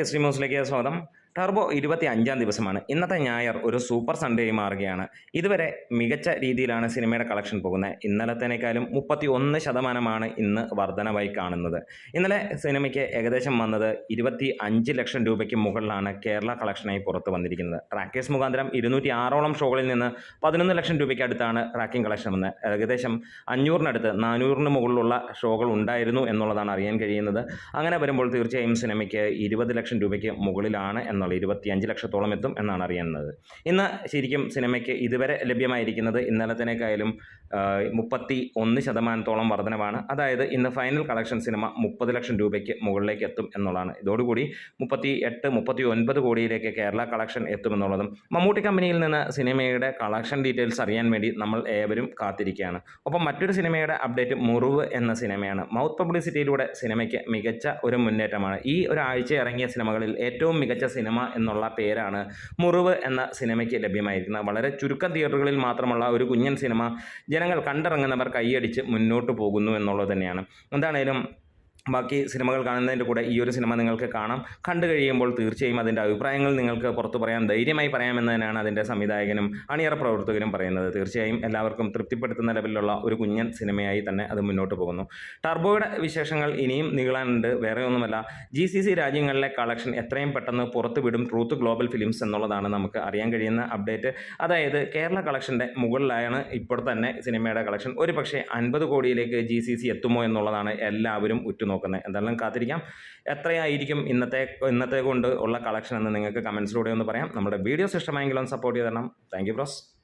S ന്യൂസിലേക്ക് സ്വാഗതം. Turbo ഇരുപത്തി അഞ്ചാം ദിവസമാണ്. ഇന്നത്തെ ഞായർ ഒരു സൂപ്പർ സൺഡേയായി മാറുകയാണ്. ഇതുവരെ മികച്ച രീതിയിലാണ് സിനിമയുടെ കളക്ഷൻ പോകുന്നത്. ഇന്നലത്തേനേക്കാളും മുപ്പത്തി ഒന്ന് ശതമാനമാണ് ഇന്ന് വർധനവായി കാണുന്നത്. ഇന്നലെ സിനിമയ്ക്ക് ഏകദേശം വന്നത് ഇരുപത്തി അഞ്ച് ലക്ഷം രൂപയ്ക്ക് മുകളിലാണ് കേരള കളക്ഷനായി പുറത്തു വന്നിരിക്കുന്നത്. ട്രാക്കേഴ്സ് മുഖാന്തരം ഇരുന്നൂറ്റി ആറോളം ഷോകളിൽ നിന്ന് പതിനൊന്ന് ലക്ഷം രൂപയ്ക്ക് അടുത്താണ് ട്രാക്കിംഗ് കളക്ഷൻ വന്നത്. ഏകദേശം അഞ്ഞൂറിനടുത്ത് നാനൂറിന് മുകളിലുള്ള ഷോകൾ ഉണ്ടായിരുന്നു എന്നുള്ളതാണ് അറിയാൻ കഴിയുന്നത്. അങ്ങനെ വരുമ്പോൾ തീർച്ചയായും സിനിമയ്ക്ക് ഇരുപത് ലക്ഷം രൂപയ്ക്ക് മുകളിലാണ് എന്നുള്ള ഇരുപത്തിയഞ്ച് ലക്ഷത്തോളം എത്തും എന്നാണ് അറിയുന്നത്. ഇന്ന് ശരിക്കും സിനിമയ്ക്ക് ഇതുവരെ ലഭ്യമായിരിക്കുന്നത് ഇന്നലത്തേക്കായാലും മുപ്പത്തി ഒന്ന് ശതമാനത്തോളം വർധനവാണ്. അതായത് ഇന്ന് ഫൈനൽ കളക്ഷൻ സിനിമ മുപ്പത് ലക്ഷം രൂപയ്ക്ക് മുകളിലേക്ക് എത്തും എന്നുള്ളതാണ്. ഇതോടുകൂടി മുപ്പത്തി എട്ട് മുപ്പത്തി ഒൻപത് കോടിയിലേക്ക് കേരള കളക്ഷൻ എത്തുമെന്നുള്ളതും മമ്മൂട്ടി കമ്പനിയിൽ നിന്ന് സിനിമയുടെ കളക്ഷൻ ഡീറ്റെയിൽസ് അറിയാൻ വേണ്ടി നമ്മൾ ഏവരും കാത്തിരിക്കുകയാണ്. ഒപ്പം മറ്റൊരു സിനിമയുടെ അപ്ഡേറ്റ് മുറിവ് എന്ന സിനിമയാണ്. മൗത്ത് പബ്ലിസിറ്റിയിലൂടെ സിനിമയ്ക്ക് മികച്ച ഒരു മുന്നേറ്റമാണ്. ഈ ഒരാഴ്ച ഇറങ്ങിയ സിനിമകളിൽ ഏറ്റവും മികച്ച സിനിമ എന്നുള്ള പേരാണ് മുറിവ് എന്ന സിനിമയ്ക്ക് ലഭ്യമായിരിക്കുന്നത്. വളരെ ചുരുക്കം തിയേറ്ററുകളിൽ മാത്രമുള്ള ഒരു കുഞ്ഞൻ സിനിമ ജനങ്ങൾ കണ്ടിറങ്ങുന്നവർ കൈയടിച്ച് മുന്നോട്ട് പോകുന്നു എന്നുള്ളത് തന്നെയാണ്. എന്താണേലും ബാക്കി സിനിമകൾ കാണുന്നതിന്റെ കൂടെ ഈ ഒരു സിനിമ നിങ്ങൾക്ക് കാണാം. കണ്ടു കഴിയുമ്പോൾ തീർച്ചയായും അതിന്റെ അഭിപ്രായങ്ങൾ നിങ്ങൾക്ക് പുറത്തു പറയാൻ ധൈര്യമായി പറയാമെന്ന് തന്നെയാണ് അതിന്റെ സംവിധായകനും അണിയറ പ്രവർത്തകരും പറയുന്നത്. തീർച്ചയായും എല്ലാവർക്കും തൃപ്തിപ്പെടുത്തുന്ന ലെവലിലുള്ള ഒരു കുഞ്ഞൻ സിനിമയായി തന്നെ അത് മുന്നോട്ട് പോകുന്നു. ടർബോയുടെ വിശേഷങ്ങൾ ഇനിയും നീളാനുണ്ട്. വേറെ ഒന്നുമല്ല ജി സി സി രാജ്യങ്ങളിലെ കളക്ഷൻ എത്രയും പെട്ടെന്ന് പുറത്തു വിടും. ട്രൂത്ത് ഗ്ലോബൽ ഫിലിംസ് എന്നുള്ളതാണ് നമുക്ക് അറിയാൻ കഴിയുന്ന അപ്ഡേറ്റ്. അതായത് കേരള കളക്ഷന്റെ മുകളിലായാണ് ഇപ്പോൾ തന്നെ സിനിമയുടെ കളക്ഷൻ. ഒരു പക്ഷേ അൻപത് കോടിയിലേക്ക് ജി സി സി എത്തുമോ എന്നുള്ളതാണ് എല്ലാവരും ഉറ്റുനോക്കുന്നത്. എന്തായാലും കാത്തിരിക്കാം. എത്രയായിരിക്കും ഇന്നത്തെ ഇന്നത്തെ കൊണ്ട് ഉള്ള കളക്ഷൻ എന്ന് നിങ്ങൾക്ക് കമൻസിലൂടെ ഒന്ന് പറയാം. നമ്മുടെ വീഡിയോസ് ഇഷ്ടമായെങ്കിലും സപ്പോർട്ട് ചെയ്ത് തരണം. Thank you bros